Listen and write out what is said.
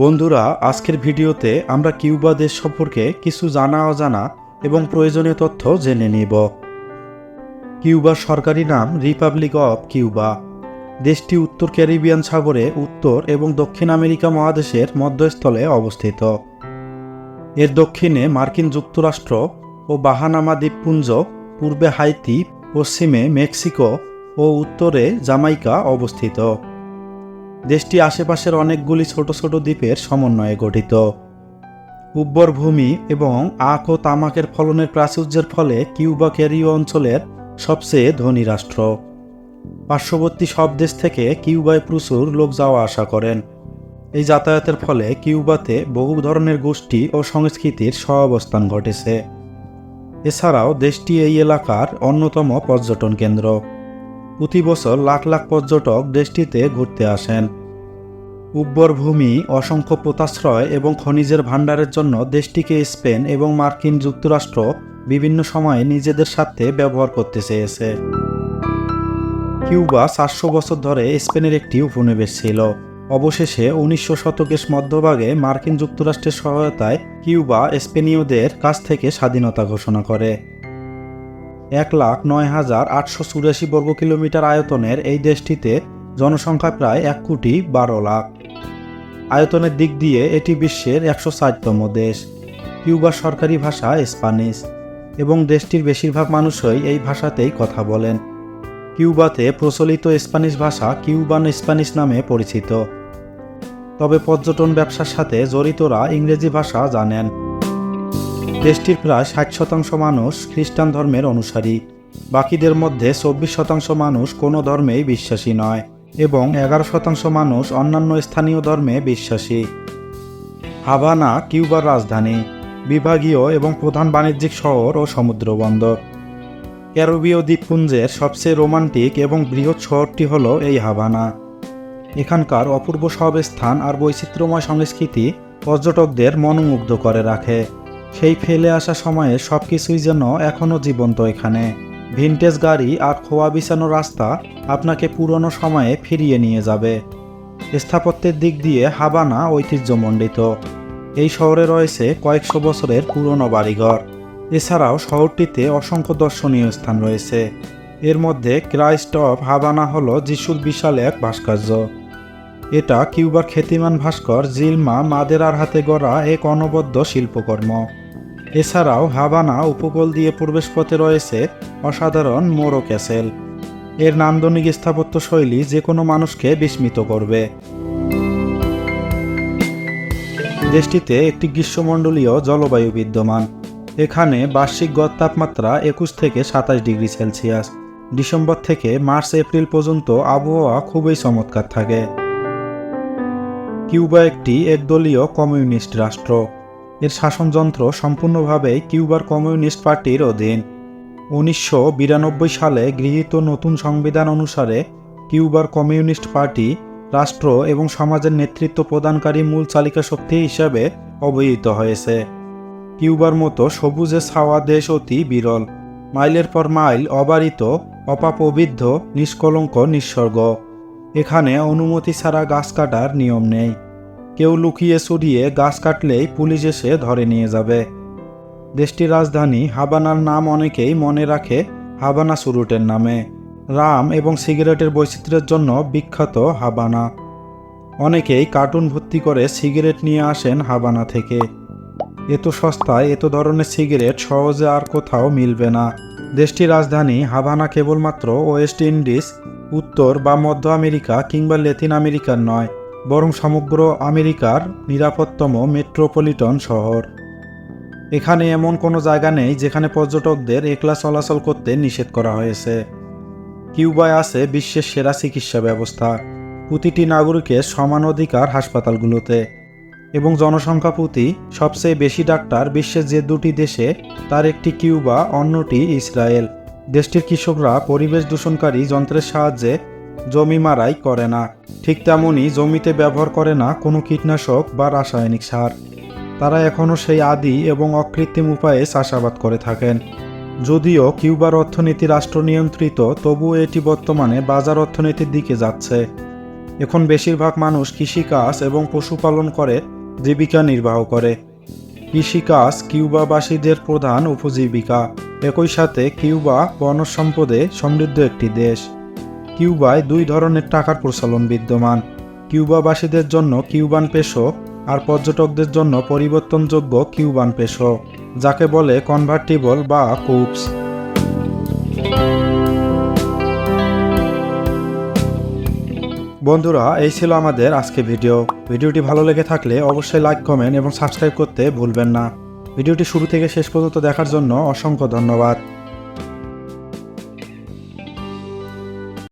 বন্ধুরা, আজকের ভিডিওতে আমরা কিউবা দেশ সম্পর্কে কিছু জানা অজানা এবং প্রয়োজনীয় তথ্য জেনে নিব। কিউবার সরকারি নাম রিপাবলিক অফ কিউবা। দেশটি উত্তর ক্যারিবিয়ান সাগরে উত্তর এবং দক্ষিণ আমেরিকা মহাদেশের মধ্যস্থলে অবস্থিত। এর দক্ষিণে মার্কিন যুক্তরাষ্ট্র ও বাহানামা দ্বীপপুঞ্জ, পূর্বে হাইতি, পশ্চিমে মেক্সিকো ও উত্তরে জামাইকা অবস্থিত। দেশটি আশেপাশের অনেকগুলি ছোট ছোট দ্বীপের সমন্বয়ে গঠিত। উব্বর ভূমি এবং আখ ও তামাকের ফলনের প্রাচুর্যের ফলে কিউবা ক্যারিও অঞ্চলের সবচেয়ে ধনী রাষ্ট্র। পার্শ্ববর্তী সব দেশ থেকে কিউবায় প্রচুর লোক যাওয়া আসা করেন। এই যাতায়াতের ফলে কিউবাতে বহু ধরনের গোষ্ঠী ও সংস্কৃতির সহাবস্থান ঘটেছে। এছাড়াও দেশটি এই এলাকার অন্যতম পর্যটন কেন্দ্র। প্রতি বছর লাখ লাখ পর্যটক দেশটিতে ঘুরতে আসেন। উব্বর ভূমি, অসংখ্য পোতাশ্রয় এবং খনিজের ভাণ্ডারের জন্য দেশটিকে স্পেন এবং মার্কিন যুক্তরাষ্ট্র বিভিন্ন সময়ে নিজেদের সাথে ব্যবহার করতে চেয়েছে। কিউবা চারশো বছর ধরে স্পেনের একটি উপনিবেশ ছিল। অবশেষে উনিশশো শতকের মধ্যভাগে মার্কিন যুক্তরাষ্ট্রের সহায়তায় কিউবা স্পেনীয়দের কাছ থেকে স্বাধীনতা ঘোষণা করে। এক লাখ নয় হাজার আটশো চুরাশি বর্গ কিলোমিটার আয়তনের এই দেশটিতে জনসংখ্যা প্রায় এক কোটি বারো লাখ। আয়তনের দিক দিয়ে এটি বিশ্বের একশো ষাটতম দেশ। কিউবার সরকারি ভাষা স্প্যানিশ এবং দেশটির বেশিরভাগ মানুষই এই ভাষাতেই কথা বলেন। কিউবাতে প্রচলিত স্প্যানিশ ভাষা কিউবান স্প্যানিশ নামে পরিচিত। তবে পর্যটন ব্যবসার সাথে জড়িতরা ইংরেজি ভাষা জানেন। দেশটির প্রায় ষাট শতাংশ মানুষ খ্রিস্টান ধর্মের অনুসারী। বাকিদের মধ্যে চব্বিশ শতাংশ মানুষ কোনো ধর্মেই বিশ্বাসী নয় এবং এগারো শতাংশ মানুষ অন্যান্য স্থানীয় ধর্মে বিশ্বাসী। হাভানা, কিউবার রাজধানী, বিভাগীয় এবং প্রধান বাণিজ্যিক শহর ও সমুদ্র বন্দর ক্যারোবীয় দ্বীপপুঞ্জের সবচেয়ে রোমান্টিক এবং বৃহৎ শহরটি হল এই হাভানা। এখানকার অপূর্ব সব স্থান আর বৈচিত্র্যময় সংস্কৃতি পর্যটকদের মনোমুগ্ধ করে রাখে। সেই ফেলে আসা সময়ে সব কিছুই যেন এখনও জীবন্ত এখানে। ভিনটেজ গাড়ি আর খোয়া বিছানো রাস্তা আপনাকে পুরনো সময়ে ফিরিয়ে নিয়ে যাবে। স্থাপত্যের দিক দিয়ে হাবানা ঐতিহ্যমণ্ডিত। এই শহরে রয়েছে কয়েকশো বছরের পুরনো বাড়িঘর। এছাড়াও শহরটিতে অসংখ্য দর্শনীয় স্থান রয়েছে। এর মধ্যে ক্রাইস্ট অফ হাবানা হল যিশুর বিশাল এক ভাস্কর্য। এটা কিউবার খ্যাতিমান ভাস্কর জিলমা মাদেরার হাতে গড়া এক অনবদ্য শিল্পকর্ম। এছাড়াও হাবানা উপকূল দিয়ে প্রবেশপথে রয়েছে অসাধারণ মোরো ক্যাসেল এর নান্দনিক স্থাপত্য শৈলী যে কোনো মানুষকে বিস্মিত করবে। দেশটিতে একটি গ্রীষ্মমণ্ডলীয় জলবায়ু বিদ্যমান। এখানে বার্ষিক গড় তাপমাত্রা একুশ থেকে সাতাশ ডিগ্রি সেলসিয়াস। ডিসেম্বর থেকে মার্চ, এপ্রিল পর্যন্ত আবহাওয়া খুবই চমৎকার থাকে। কিউবা একটি একদলীয় কমিউনিস্ট রাষ্ট্র। এর শাসনযন্ত্র সম্পূর্ণভাবে কিউবার কমিউনিস্ট পার্টির অধীন। উনিশশো বিরানব্বই সালে গৃহীত নতুন সংবিধান অনুসারে কিউবার কমিউনিস্ট পার্টি রাষ্ট্র এবং সমাজের নেতৃত্ব প্রদানকারী মূল চালিকা শক্তি হিসাবে অবহিত হয়েছে। কিউবার মতো সবুজে ছাওয়া দেশ অতি বিরল। মাইলের পর মাইল অবারিত, অপাপবিদ্ধ, নিষ্কলঙ্ক, নিঃসর্গ। এখানে অনুমতি ছাড়া গাছ কাটার নিয়ম নেই। কেউ লুকিয়ে চুরিয়ে গাছ কাটলেই পুলিশ এসে ধরে নিয়ে যাবে। দেশটির রাজধানী হাবানার নাম অনেকেই মনে রাখে হাবানা সুরুটের নামে। রাম এবং সিগারেটের বৈচিত্র্যের জন্য বিখ্যাত হাবানা। অনেকেই কার্টুন ভর্তি করে সিগারেট নিয়ে আসেন হাবানা থেকে। এত সস্তায় এত ধরনের সিগারেট সহজে আর কোথাও মিলবে না। দেশটির রাজধানী হাভানা কেবলমাত্র ওয়েস্ট ইন্ডিজ, উত্তর বা মধ্য আমেরিকা কিংবা লেতিন আমেরিকার নয়। বরং সমগ্র আমেরিকার নিরাপত্তম মেট্রোপলিটন শহর। এখানে এমন কোনো জায়গা নেই যেখানে পর্যটকদের একলা চলাচল করতে নিষেধ করা হয়েছে। কিউবায় আছে বিশ্বের সেরা চিকিৎসা ব্যবস্থা, প্রতিটি নাগরিকের সমান অধিকার হাসপাতালগুলোতে। এবং জনসংখ্যা প্রতি সবচেয়ে বেশি ডাক্তার বিশ্বের যে দুটি দেশে, তার একটি কিউবা, অন্যটি ইসরায়েল। দেশটির কৃষকরা পরিবেশ দূষণকারী যন্ত্রের সাহায্যে জমি মারাই করে না। ঠিক তেমনই জমিতে ব্যবহার করে না কোনো কীটনাশক বা রাসায়নিক সার। তারা এখনও সেই আদি এবং অকৃত্রিম উপায়ে চাষাবাদ করে থাকেন। যদিও কিউবার অর্থনীতি রাষ্ট্র নিয়ন্ত্রিত তবুও এটি বর্তমানে বাজার অর্থনীতির দিকে যাচ্ছে। এখন বেশিরভাগ মানুষ কৃষিকাজ এবং পশুপালন করে, জীবিকা নির্বাহ করে। কৃষিকাজ কিউবাবাসীদের প্রধান উপজীবিকা। একই সাথে কিউবা বনজ সম্পদে সমৃদ্ধ একটি দেশ। কিউবায় দুই ধরনের টাকার প্রচলন বিদ্যমান। কিউবাবাসীদের জন্য কিউবান পেশো আর পর্যটকদের জন্য পরিবর্তনযোগ্য কিউবান পেশো, যাকে বলে কনভার্টিবল বা কুপস বন্ধুরা, এই ছিল আমাদের আজকে ভিডিও। ভিডিওটি ভালো লেগে থাকলে অবশ্যই লাইক কমেন্ট এবং সাবস্ক্রাইব করতে ভুলবেন না। ভিডিওটি শুরু থেকে শেষ পর্যন্ত দেখার জন্য অসংখ্য ধন্যবাদ।